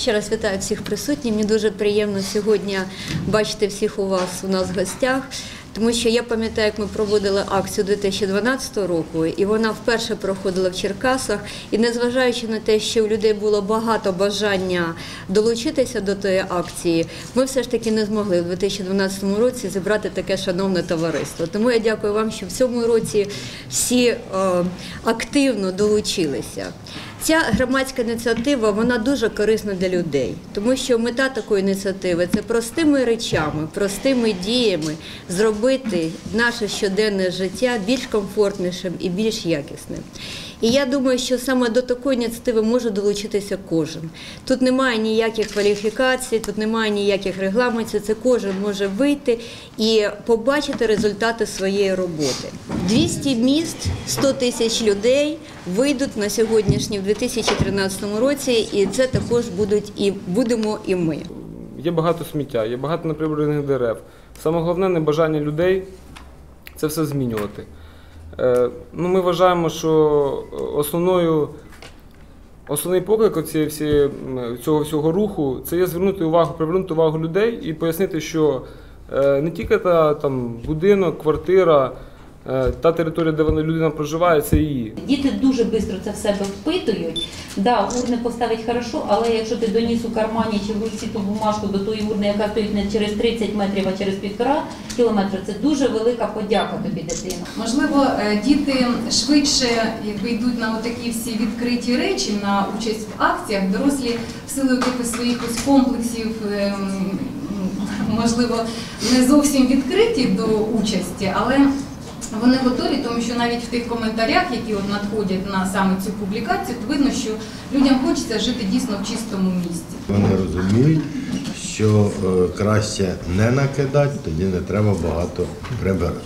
Ще раз вітаю всіх присутніх. Мені дуже приємно сьогодні бачити всіх у вас у нас в гостях. Тому що я пам'ятаю, як ми проводили акцію 2012 року, і вона вперше проходила в Черкасах. І незважаючи на те, що у людей було багато бажання долучитися до тої акції, ми все ж таки не змогли в 2012 році зібрати таке шановне товариство. Тому я дякую вам, що в цьому році всі е, активно долучилися. Ця громадська ініціатива вона дуже корисна для людей, тому що мета такої ініціативи це простими речами, простими діями зробити наше щоденне життя більш комфортнішим і більш якісним. І я думаю, що саме до такої ініціативи може долучитися кожен. Тут немає ніяких кваліфікацій, тут немає ніяких регламентів. Це кожен може вийти і побачити результати своєї роботи. 200 міст, 100 тисяч людей вийдуть на сьогоднішній 2013 році, і це також будуть і будемо і ми. Є багато сміття, є багато неприбраних дерев. Саме головне небажання людей це все змінювати. Е, ну, ми вважаємо, що основною, основний поклик цієї всі, цього всього руху це є звернути увагу, привернути увагу людей і пояснити, що е, не тільки та, там, будинок, квартира, е, та територія, де вона людина проживає, це її. Діти дуже швидко це в себе впитують. Да, урни поставить хорошо, але якщо ти доніс у кармані чи в руці ту бумажку до тої урни, яка стоїть не через 30 метрів, а через півтора кілометра, це дуже велика подяка тобі, дитина. Можливо, е, діти швидше якби йдуть на такі всі відкриті речі, на участь в акціях, дорослі в силу якихось своїх ось комплексів, ем, можливо, не зовсім відкриті до участі, але вони готові, тому що навіть в тих коментарях, які от надходять на саме цю публікацію, то видно, що людям хочеться жити дійсно в чистому місті. Вони розуміють, що е, краще не накидати, тоді не треба багато прибирати.